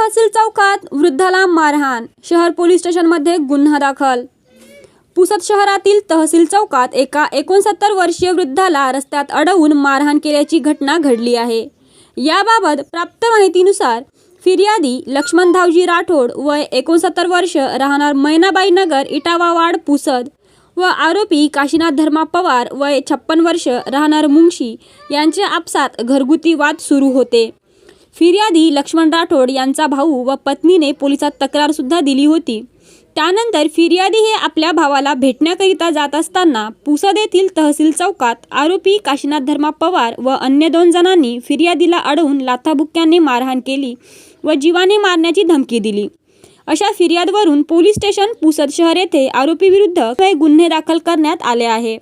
तहसील चौकात वृद्धाला मारहाण शहर पोलीस स्टेशनमध्ये गुन्हा दाखल. पुसद शहरातील तहसील चौकात एका एकोणसत्तर वर्षीय वृद्धाला रस्त्यात अडवून मारहाण केल्याची घटना घडली आहे. याबाबत प्राप्त माहितीनुसार फिर्यादी लक्ष्मण धावजी राठोड वय एकोणसत्तर वर्ष राहणार मैनाबाई नगर इटावावाड पुसद व आरोपी काशीनाथ धर्मा पवार वय छप्पन वर्ष राहणार मुंगशी यांच्या आपसात घरगुती वाद सुरू होते. फिर्यादी लक्ष्मण राठोड यांचा भाऊ व पत्नीने पोलिसात तक्रारसुद्धा दिली होती. त्यानंतर फिर्यादी हे आपल्या भावाला भेटण्याकरिता जात असताना पुसद येथील तहसील चौकात आरोपी काशीनाथ धर्मा पवार व अन्य दोन जणांनी फिर्यादीला अडवून लाथाबुक्क्याने मारहाण केली व जीवाने मारण्याची धमकी दिली. अशा फिर्यादवरून पोलीस स्टेशन पुसद शहर येथे आरोपीविरुद्ध काही गुन्हे दाखल करण्यात आले आहे.